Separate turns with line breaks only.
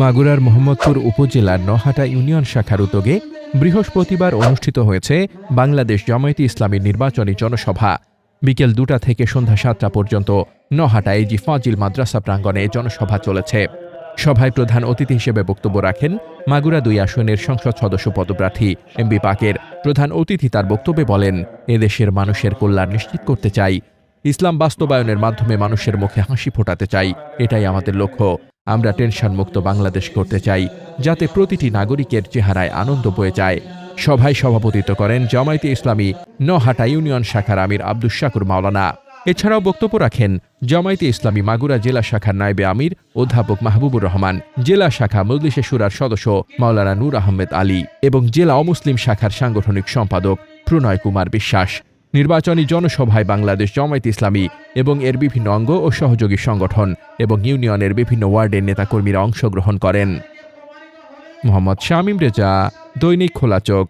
মাগুরার মোহাম্মদপুর উপজেলার নহাটা ইউনিয়ন শাখার উদ্যোগে বৃহস্পতিবার অনুষ্ঠিত হয়েছে বাংলাদেশ জামায়াতে ইসলামীর নির্বাচনী জনসভা। বিকেল দুটা থেকে সন্ধ্যা সাতটা পর্যন্ত নহাটা এজি ফাজিল মাদ্রাসা প্রাঙ্গণে জনসভা চলেছে। সভায় প্রধান অতিথি হিসেবে বক্তব্য রাখেন মাগুরা দুই আসনের সংসদ সদস্য পদপ্রার্থী এমবি পাকের। প্রধান অতিথি তার বক্তব্যে বলেন, এদেশের মানুষের কল্যাণ নিশ্চিত করতে চাই। ইসলাম বাস্তবায়নের মাধ্যমে মানুষের মুখে হাসি ফোটাতে চাই, এটাই আমাদের লক্ষ্য। আমরা টেনশন মুক্ত বাংলাদেশ করতে চাই, যাতে প্রতিটি নাগরিকের চেহারায় আনন্দ বয়ে যায়। সভায় সভাপতিত্ব করেন জামায়াতে ইসলামী নহাটা ইউনিয়ন শাখার আমির আব্দুস শাকুর মাওলানা। এছাড়াও বক্তব্য রাখেন জামায়াতে ইসলামী মাগুরা জেলা শাখার নায়েবে আমির, অধ্যাপক মাহবুবুর রহমান, জেলা শাখা মজলিসে সুরার সদস্য মাওলানা নূর আহমেদ আলী এবং জেলা অমুসলিম শাখার সাংগঠনিক সম্পাদক প্রণয় কুমার বিশ্বাস। নির্বাচনী জনসভায় বাংলাদেশ জামায়াত ইসলামী এবং এর বিভিন্ন অঙ্গ ও সহযোগী সংগঠন এবং ইউনিয়নের বিভিন্ন ওয়ার্ডের নেতাকর্মীরা অংশগ্রহণ করেন। মোহাম্মদ শামীম রেজা দৈনিক খোলা চোখ।